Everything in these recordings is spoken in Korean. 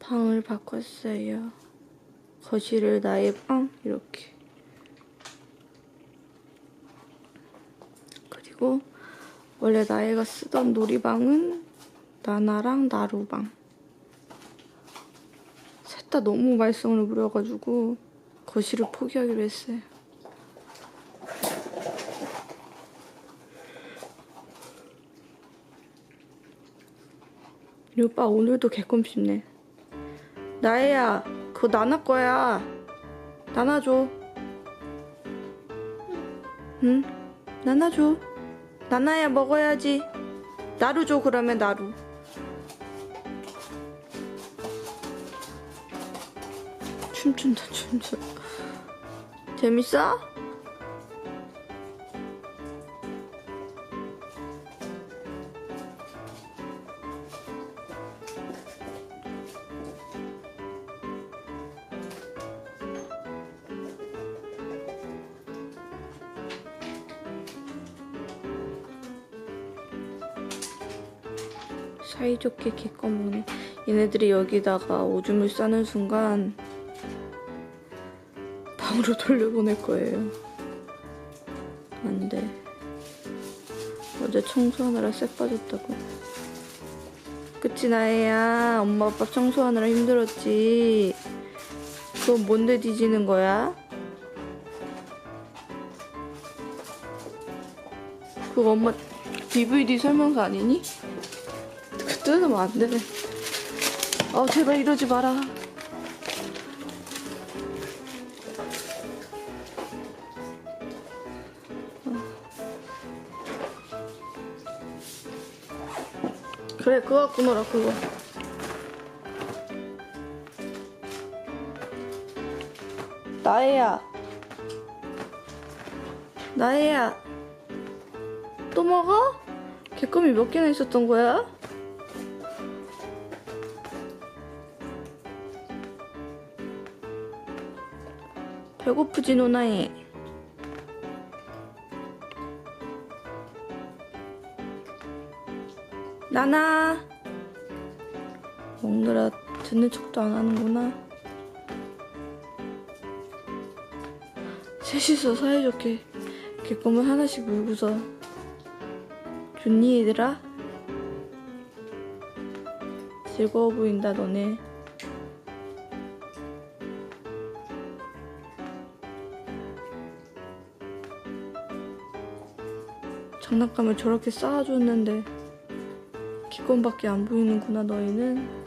방을 바꿨어요. 거실을 나의 방 이렇게. 그리고 원래 나애가 쓰던 놀이방은 나나랑 나루방. 셋 다 너무 말썽을 부려가지고 거실을 포기하기로 했어요. 이 오빠 오늘도 개껌 씹네. 나애야, 그거 나나 거야. 나나 줘. 응? 나나 줘. 나나야 먹어야지. 나루 줘 그러면 나루. 춤춘다 춤춰. 재밌어? 사이좋게 개껌 먹네. 얘네들이 여기다가 오줌을 싸는 순간 방으로 돌려보낼 거예요. 안 돼. 어제 청소하느라 쎄 빠졌다고. 그치, 나애야. 엄마, 아빠 청소하느라 힘들었지. 그건 뭔데 뒤지는 거야? 그거 엄마 DVD 설명서 아니니? 그 뜯으면 안 되네. 아, 제발 이러지 마라. 그래, 그거 갖고 놀아, 그거. 나애야. 나애야. 또 먹어? 개껌이 몇 개나 있었던 거야? 배고프지, 노나이? 나나 먹느라 듣는 척도 안 하는구나 셋이서 사이좋게 개껌을 하나씩 물고서 좋니 얘들아? 즐거워 보인다 너네 장난감을 저렇게 쌓아줬는데 기권밖에 안 보이는구나 너희는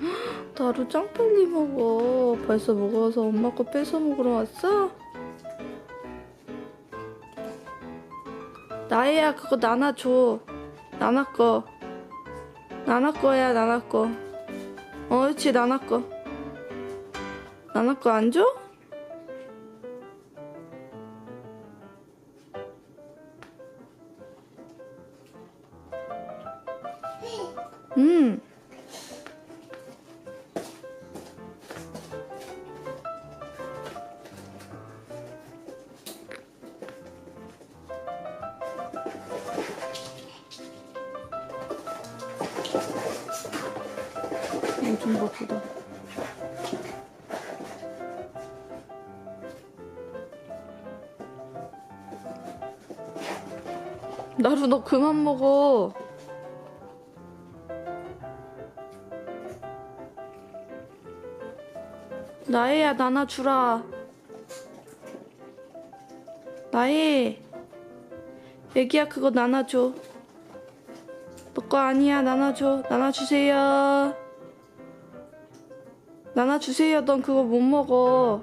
나루 짱 빨리 먹어 벌써 먹어서 엄마 거 뺏어 먹으러 왔어? 나애야 그거 나나 줘. 나나 거 나나 거야 나나 거 어, 그렇지 나나 거 나나 거 안 줘? 음 좀 바쁘다. 나루 너 그만 먹어. 나애야 나나 주라. 나애. 애기야 그거 나나 줘. 너 거 아니야 나나 줘. 나나 주세요. 나나 주세요. 넌 그거 못 먹어.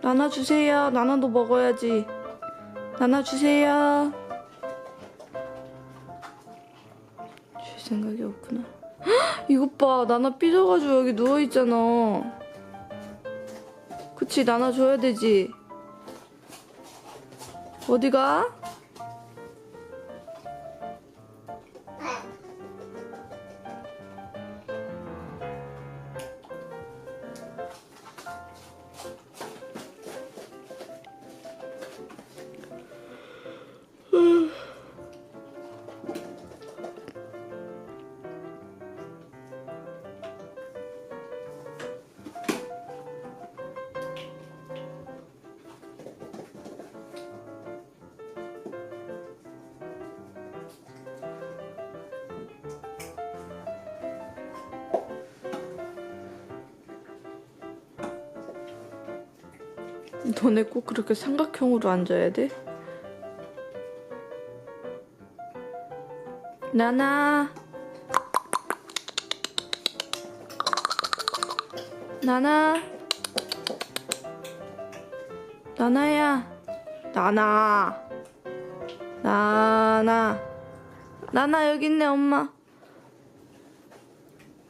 나나 주세요. 나나도 먹어야지. 나나 주세요. 줄 생각이 없구나. 헉, 이것 봐. 나나 삐져가지고 여기 누워있잖아. 그치, 나나 줘야 되지. 어디가? 너네 꼭 그렇게 삼각형으로 앉아야 돼? 나나. 나나. 나나야. 나나. 나나. 나나 여기 있네 엄마.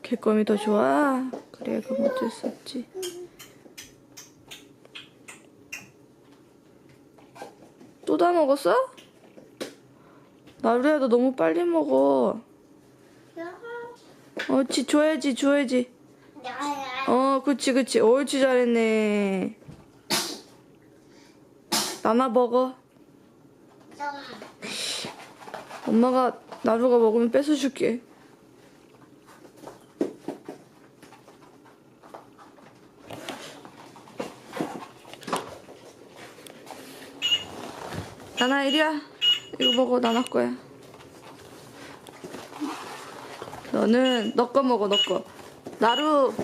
개껌이 더 좋아? 그래 그럼 어쩔 수 없지 또 다 먹었어? 나루야 너 너무 빨리 먹어. 어치 줘야지 줘야지. 어 그치 그치. 옳지 잘했네. 나나 먹어. 엄마가 나루가 먹으면 뺏어줄게 나나 이리야 이거 먹어 나나 거야. 너는 너 거 먹어 너거. 나루